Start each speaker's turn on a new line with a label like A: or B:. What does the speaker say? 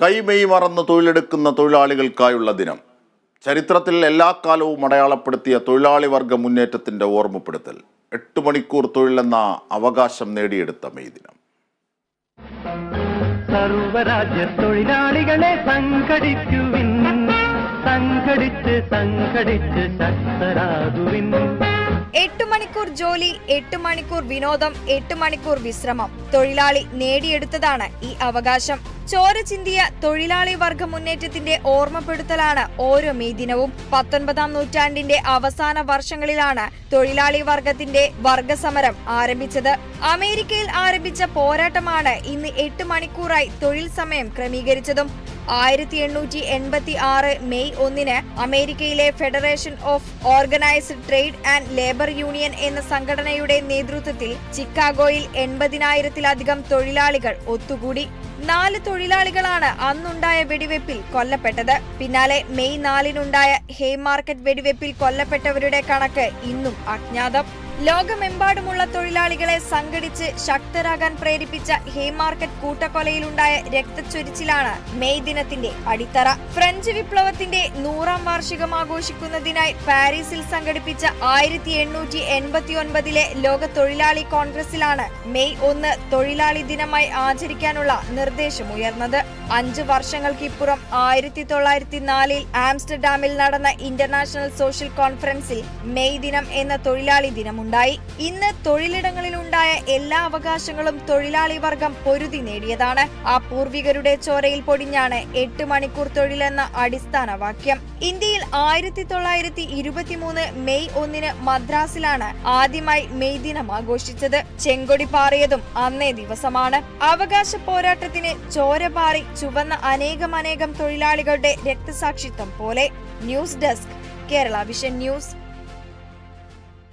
A: കൈമെയ് മറന്ന് തൊഴിലെടുക്കുന്ന തൊഴിലാളികൾക്കായുള്ള ദിനം. ചരിത്രത്തിൽ എല്ലാ കാലവും അടയാളപ്പെടുത്തിയ തൊഴിലാളി വർഗ മുന്നേറ്റത്തിന്റെ ഓർമ്മപ്പെടുത്തൽ. എട്ട് മണിക്കൂർ തൊഴിലെന്ന അവകാശം നേടിയെടുത്ത മെയ് ദിനം.
B: സർവരാജ്യ തൊഴിലാളികളെ സംഘടിക്കുവിൻ. സംഘടിച്ച് സംഘടിച്ച് ശക്തരാകുവിൻ.
C: എട്ട് മണിക്കൂർ ജോലി എട്ട് മണിക്കൂർ വിനോദം എട്ട് മണിക്കൂർ വിശ്രമം തൊഴിലാളി നേടിയെടുത്തതാണ് ഈ അവകാശം. ചോര ചിന്തിയ തൊഴിലാളി വർഗ മുന്നേറ്റത്തിന്റെ ഓർമ്മപ്പെടുത്തലാണ് ഓരോ മെയ് ദിനവും. പത്തൊൻപതാം നൂറ്റാണ്ടിന്റെ അവസാന വർഷങ്ങളിലാണ് തൊഴിലാളി വർഗത്തിന്റെ വർഗസമരം ആരംഭിച്ചത്. അമേരിക്കയിൽ ആരംഭിച്ച പോരാട്ടമാണ് ഇന്ന് എട്ട് മണിക്കൂറായി തൊഴിൽ സമയം ക്രമീകരിച്ചതും. ആയിരത്തി എണ്ണൂറ്റി എൺപത്തി ആറ് മെയ് ഒന്നിന് അമേരിക്കയിലെ federation of organised trade and labour union എന്ന സംഘടനയുടെ നേതൃത്വത്തിൽ ചിക്കാഗോയിൽ എൺപതിനായിരത്തിലധികം തൊഴിലാളികൾ ഒത്തുകൂടി. നാല് തൊഴിലാളികളാണ് അന്നുണ്ടായ വെടിവെപ്പിൽ കൊല്ലപ്പെട്ടത്. പിന്നാലെ മെയ് നാലിനുണ്ടായ ഹേ മാർക്കറ്റ് വെടിവെപ്പിൽ കൊല്ലപ്പെട്ടവരുടെ കണക്ക് ഇന്നും അജ്ഞാതം. ലോകമെമ്പാടുമുള്ള തൊഴിലാളികളെ സംഘടിച്ച് ശക്തരാകാൻ പ്രേരിപ്പിച്ച ഹേമാർക്കറ്റ് കൂട്ടക്കൊലയിലുണ്ടായ രക്തച്ചൊരിച്ചിലാണ് മെയ് ദിനത്തിന്റെ അടിത്തറ. ഫ്രഞ്ച് വിപ്ലവത്തിന്റെ നൂറാം വാർഷികം ആഘോഷിക്കുന്നതിനായി പാരീസിൽ സംഘടിപ്പിച്ച ആയിരത്തി എണ്ണൂറ്റി എൺപത്തി ഒൻപതിലെ ലോക തൊഴിലാളി കോൺഗ്രസിലാണ് മെയ് ഒന്ന് തൊഴിലാളി ദിനമായി ആചരിക്കാനുള്ള നിർദ്ദേശമുയർന്നത്. അഞ്ച് വർഷങ്ങൾക്കിപ്പുറം ആയിരത്തി തൊള്ളായിരത്തി നാലിൽ ആംസ്റ്റർഡാമിൽ നടന്ന ഇന്റർനാഷണൽ സോഷ്യൽ കോൺഫറൻസിൽ മെയ് ദിനം എന്ന തൊഴിലാളി ദിനമുണ്ടായി. ഇന്ന് തൊഴിലിടങ്ങളിലുണ്ടായ എല്ലാ അവകാശങ്ങളും തൊഴിലാളി വർഗം പൊരുതി നേടിയതാണ്. ആ പൂർവികരുടെ ചോരയിൽ പൊടിഞ്ഞാണ് എട്ട് മണിക്കൂർ തൊഴിലെന്ന അടിസ്ഥാന വാക്യം. ഇന്ത്യയിൽ ആയിരത്തി തൊള്ളായിരത്തി ഇരുപത്തിമൂന്ന് മെയ് ഒന്നിന് മദ്രാസിലാണ് ആദ്യമായി മെയ് ദിനം ആഘോഷിച്ചത്. ചെങ്കൊടി പാറിയതും അന്നേ ദിവസമാണ്. അവകാശ പോരാട്ടത്തിന് ചോര പാറി ചുവന്ന അനേകം അനേകം തൊഴിലാളികളുടെ രക്തസാക്ഷിത്വം പോലെ. News desk Kerala vision news.